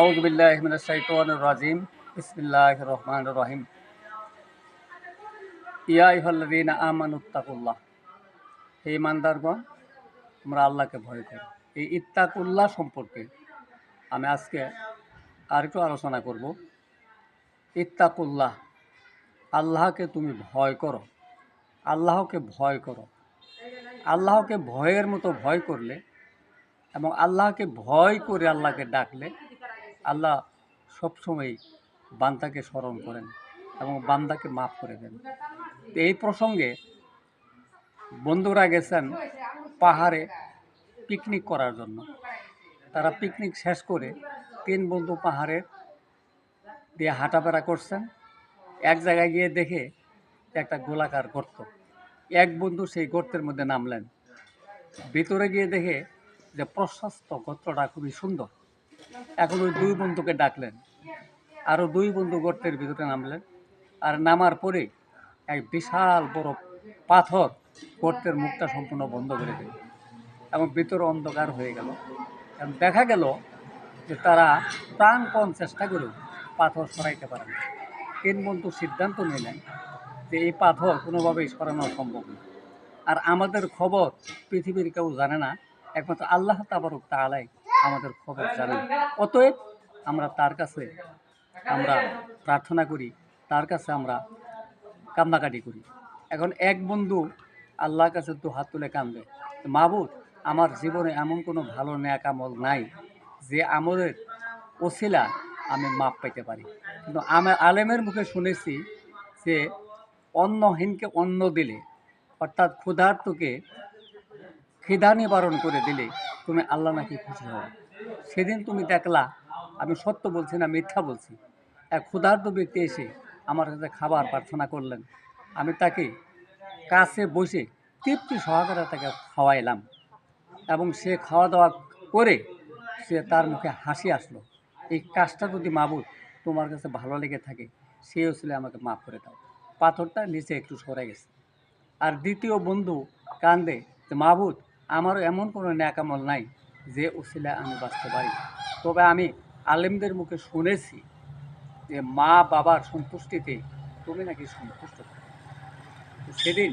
আউজবিল্লাহ রাজিম। ইসমিল্লাহ রহমান রহিম। ইয়া ইহল্লাদিন আমানুত্তাকুল্লাহ হে ইমানদারগণ আমরা আল্লাহকে ভয় করি। এই ইত্তাকুল্লাহ সম্পর্কে আমি আজকে আর একটু আলোচনা করব। ইত্তাকুল্লাহ, আল্লাহকে তুমি ভয় করো। আল্লাহকে ভয় করো। আল্লাহকে ভয়ের মতো ভয় করলে এবং আল্লাহকে ভয় করে আল্লাহকে ডাকলে আল্লাহ সবসময় বান্দাকে স্মরণ করেন এবং বান্দাকে মাফ করে দেন। এই প্রসঙ্গে বন্ধুরা গেছেন পাহাড়ে পিকনিক করার জন্য। তারা পিকনিক শেষ করে তিন বন্ধু পাহাড়ে দিয়ে হাঁটাফেরা করছেন। এক জায়গায় গিয়ে দেখে একটা গোলাকার গর্ত। এক বন্ধু সেই গর্তের মধ্যে নামলেন। ভিতরে গিয়ে দেখে যে প্রশস্ত গর্তটা খুবই সুন্দর। এখন ওই দুই বন্ধুকে ডাকলেন। আরও দুই বন্ধু গর্তের ভিতরে নামলেন। আর নামার পরে এক বিশাল বড় পাথর গর্তের মুখটা সম্পূর্ণ বন্ধ করে দিল এবং ভিতরে অন্ধকার হয়ে গেল। এবং দেখা গেল যে তারা প্রাণপণ চেষ্টা করেও পাথর সরাইতে পারে না তিন বন্ধু সিদ্ধান্ত নিলেন যে এই পাথর কোনোভাবেই সরানো সম্ভব না আর আমাদের খবর পৃথিবীর কেউ জানে না, একমাত্র আল্লাহ তাবারক তাআলাই আমাদের খবর জানেন। অতএব আমরা তার কাছে আমরা প্রার্থনা করি, তার কাছে আমরা কান্নাকাটি করি। এখন এক বন্ধু আল্লাহর কাছে দু হাত তুলে কান্দে মাহবুদ আমার জীবনে এমন কোনো ভালো ন্যাক আমল নাই যে আমলের ওসিলা আমি মাপ পাইতে পারি। কিন্তু আমি আলেমের মুখে শুনেছি যে অন্নহীনকে অন্ন দিলে, অর্থাৎ ক্ষুধার্তকে খিদা নিবারণ করে দিলে তুমি আল্লাহ নাকি খুশি হও। সেদিন তুমি দেখলা, আমি সত্য বলছি না মিথ্যা বলছি। এক ক্ষুধার্ত ব্যক্তি এসে আমার কাছে খাবার প্রার্থনা করলেন। আমি তাকে কাছে বসে তৃপ্তি সহকারে তাকে খাওয়াইলাম এবং সে খাওয়া দাওয়া করে সে তার মুখে হাসি আসলো। এই কাজটা যদি মাবুদ তোমার কাছে ভালো লেগে থাকে, সে আসলে আমাকে মাফ করে দাও। পাথরটা নিচে একটু সরে গেছে। আর দ্বিতীয় বন্ধু কান্দে যে মাহবুদ আমারও এমন কোনো ন্যাকামল নাই যে উসিলা আমি বাঁচতে পারি। তবে আমি আলেমদের মুখে শুনেছি যে মা বাবার সন্তুষ্টিতে তুমি নাকি সন্তুষ্ট সেদিন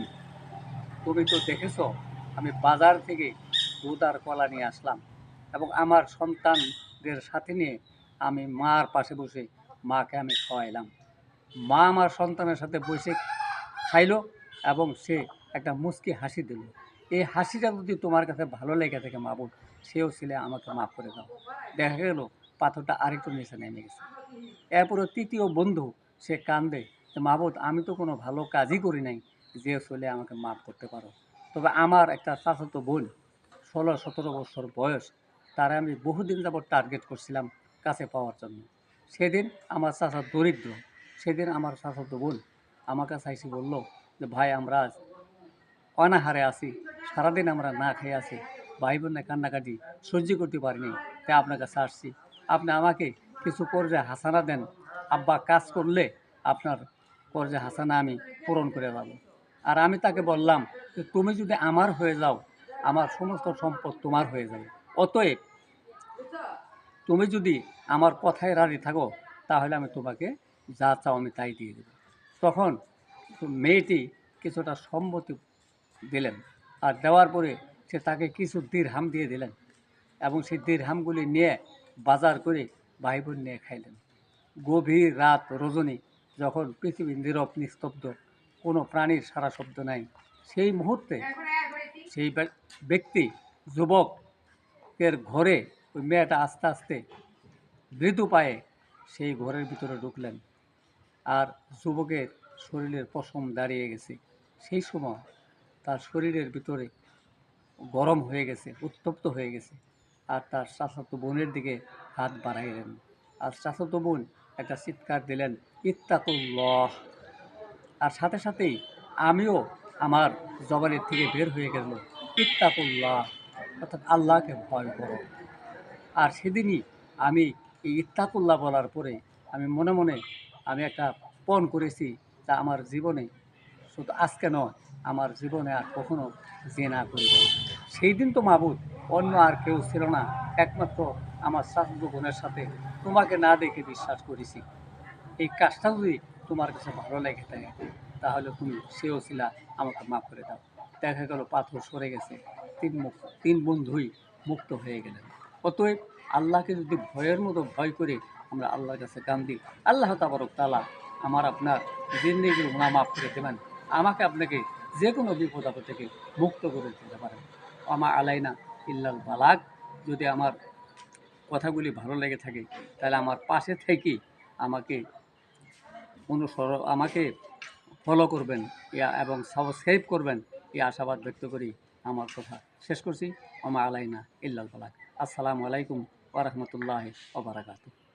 তুমি তো দেখেছ, আমি বাজার থেকে দুধ আর কলা নিয়ে আসলাম এবং আমার সন্তানদের সাথে নিয়ে আমি মার পাশে বসে মাকে আমি খাওয়াইলাম। মা আমার সন্তানের সাথে বসে খাইলো এবং সে একটা মুচকি হাসি দিল। এই হাসিটা যদি তোমার কাছে ভালো লেগে থাকে মাবুদ, সেও ছেলে আমাকে মাফ করে দাও। দেখা গেল, পাথরটা আরেকটু নিচে নেমে গেছে। এরপরে তৃতীয় বন্ধু, সে কান্দে যে, মাবুদ, আমি তো কোনো ভালো কাজই করি নাই, যে ছেলে আমাকে মাফ করতে পারো। তবে আমার একটা চাচাতো বোন, ষোলো সতেরো বছর বয়স, তারা আমি বহুদিন যাবত টার্গেট করছিলাম কাছে পাওয়ার জন্য। সেদিন আমার চাচা দরিদ্র, সেদিন আমার চাচাতো বোন কাছে এসে বলল যে, ভাই, আমরা আজ অনাহারে আছি, সারাদিন আমরা না খেয়ে আছি ভাই বোনের কান্নাকাটি, সহ্য করতে পারিনি, তাই আপনার কাছে আসছি। আপনি আমাকে কিছু কর্জে হাসানা দেন, আব্বা কাজ করলে আপনার কর্জে হাসানা আমি পূরণ করে যাব আর আমি তাকে বললাম যে, তুমি যদি আমার হয়ে যাও, আমার সমস্ত সম্পদ তোমার হয়ে যাবে। অতএব তুমি যদি আমার কথায় রাজি থাকো, তাহলে আমি তোমাকে যা চাও আমি তাই দিয়ে দেবো। তখন মেয়েটি কিছুটা সম্মতি দিলেন। আর দেওয়ার পরে সে তাকে কিছু দীর্হাম দিয়ে দিলেন এবং সেই দীর্হামগুলি নিয়ে বাজার করে ভাই বোন নিয়ে খাইলেন। গভীর রাত রজনী যখন পৃথিবী নীরব, নিস্তব্ধ, কোনো প্রাণীর সারা শব্দ নাই। সেই মুহূর্তে সেই ব্যা- ব্যক্তি, যুবকের ঘরে ওই মেয়েটা আস্তে আস্তে মৃদু পায়ে সেই ঘরের ভিতরে ঢুকলেন। আর যুবকের শরীরের পশম দাঁড়িয়ে গেছে। সেই সময় তার শরীরের ভিতরে গরম হয়ে গেছে, উত্তপ্ত হয়ে গেছে আর তার চাচাতো বোনের দিকে হাত বাড়াইলেন। আর চাচাতো বোন একটা চিৎকার দিলেন, ইত্তাকুল্লাহ। আর সাথে সাথেই আমিও আমার জবানের থেকে বের হয়ে গেল, ইত্তাকুল্লাহ। অর্থাৎ আল্লাহকে ভয় করো। আর সেদিনই আমি এই ইত্তাকুল্লাহ বলার পরে আমি মনে মনে আমি একটা পণ করেছি, তা আমার জীবনে শুধু আজকে নয় আমার জীবনে আর কখনো জেনা করব। সেই দিন তো মাবুদ, অন্য আর কেউ ছিল না। একমাত্র আমার শাশুড় বোনের সাথে তোমাকে না দেখে বিশ্বাস করেছি। এই কাজটা যদি তোমার কাছে ভালো লেগে থাকে, তাহলে তুমি সেও ছিলা আমাকে মাফ করে দাও। দেখা গেল পাথর সরে গেছে। তিন মুখ, তিন বন্ধুই মুক্ত হয়ে গেলেন। অতএব আল্লাহকে যদি ভয়ের মতো ভয় করে আমরা আল্লাহর কাছে কান দিই আল্লাহ তাবারক তালা আমার আপনার জিন্দিগির গুণা মাফ করে দেবেন। আমাকে আপনাকে যে কোনো বিপদ আপদ থেকে মুক্ত করে দিতে পারেন। আমার আলাইনা ইল্লাল বালাক। যদি আমার কথাগুলি ভালো লেগে থাকে, তাহলে আমার পাশে থেকে আমাকে অনুসর, আমাকে ফলো করবেন, ইয়া এবং সাবস্ক্রাইব করবেন। এই আশাবাদ ব্যক্ত করি আমার কথা শেষ করছি। আমা আলাইনা ইল্লাল বালাক। আসসালামু আলাইকুম ওরহমতুল্লাহ ওবরাকাতু